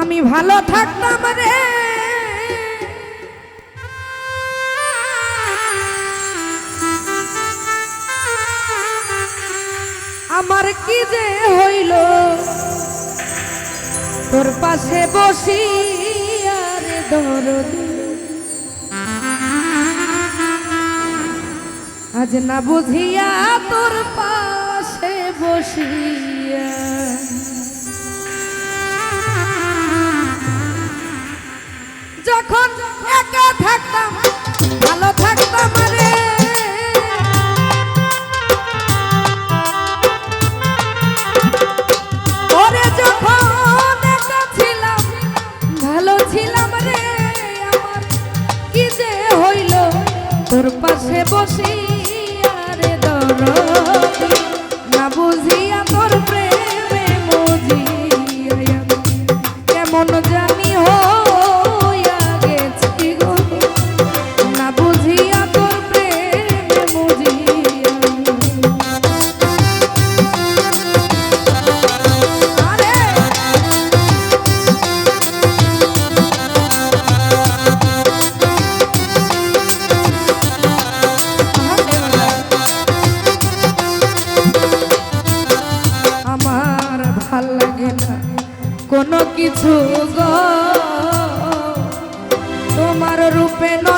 আমি ভালো থাকতাম রে। আমার কি যে হইল? তোর পাশে বসি আর দরদি। আজ না বুঝিয়া তোর পাশে বসিয়া যখন একা থাকতাম, ভালো থাকতাম রে। ওরে যখন একা ছিলাম, ভালো ছিলাম রে আমার। কি যে হইল, তোর পাশে বসি। কিছু গো। তোমার রূপে নয়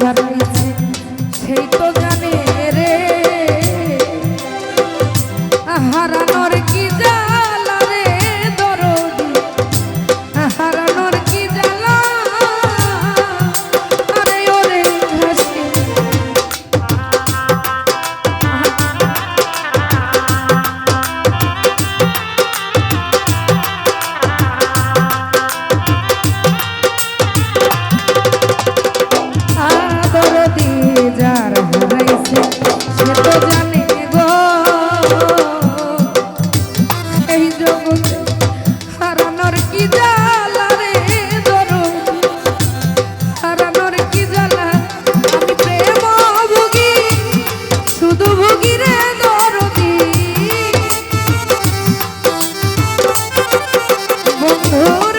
Got Oh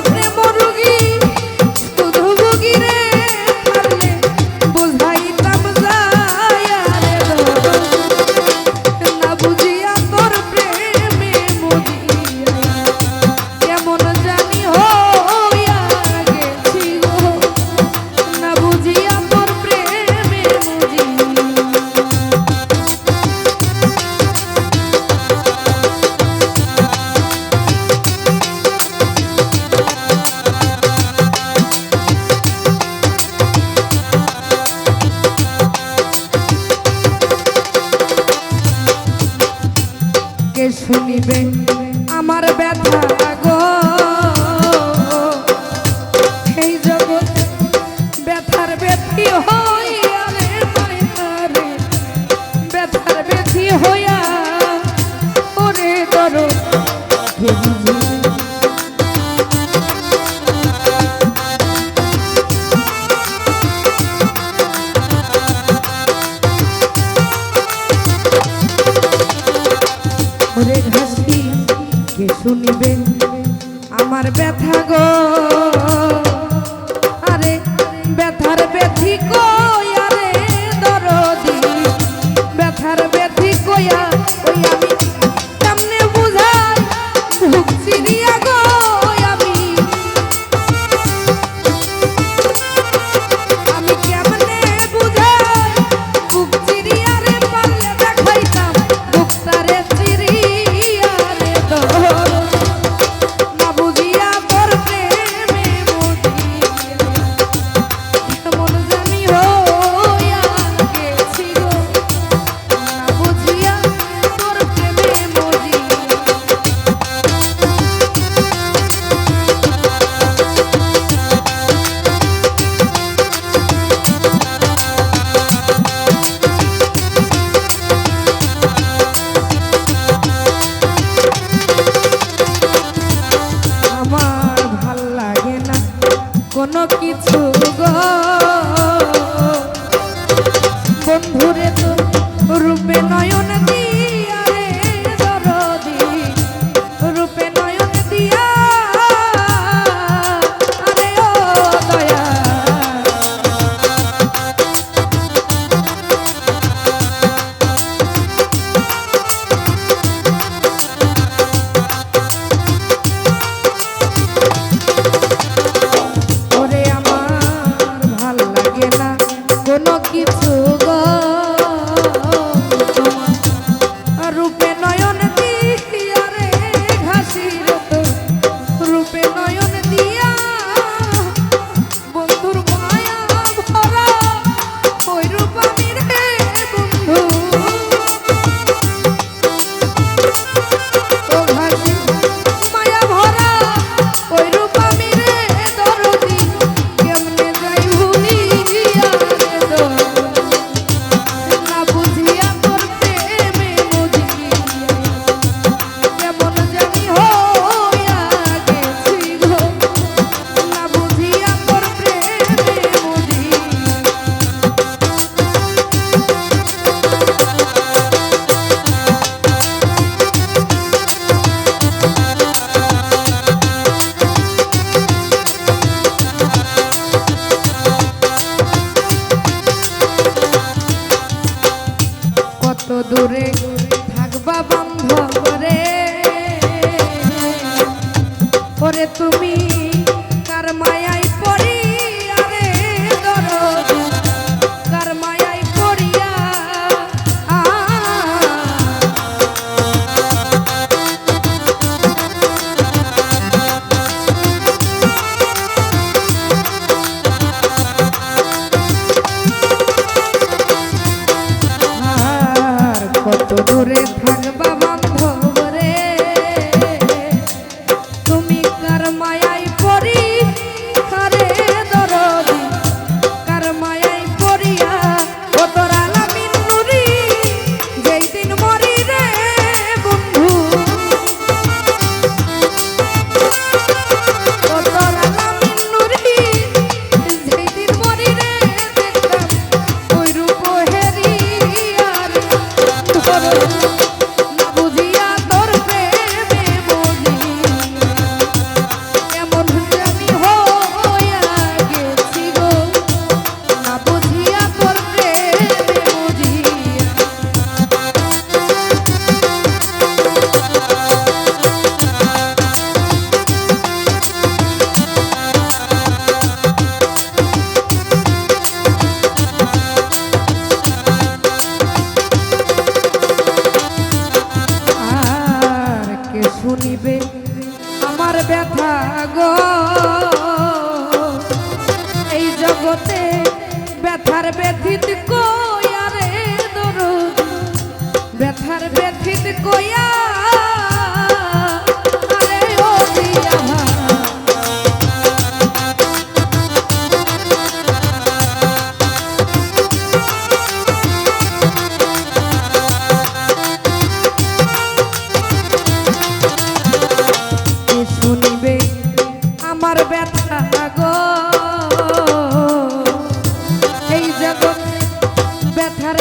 মিটবে আমার ব্যথা গো। আরে, ব্যথার ব্যথি কই আরে দরদি? ব্যথার ব্যথি কইয়া ওই আমি কেমনে বুঝাই? ভুগছি দিয়া গো। কিছু জগতে ব্যথার ব্যথিত কয়ারে দরুদ। ব্যথার ব্যথিত কয়া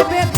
bit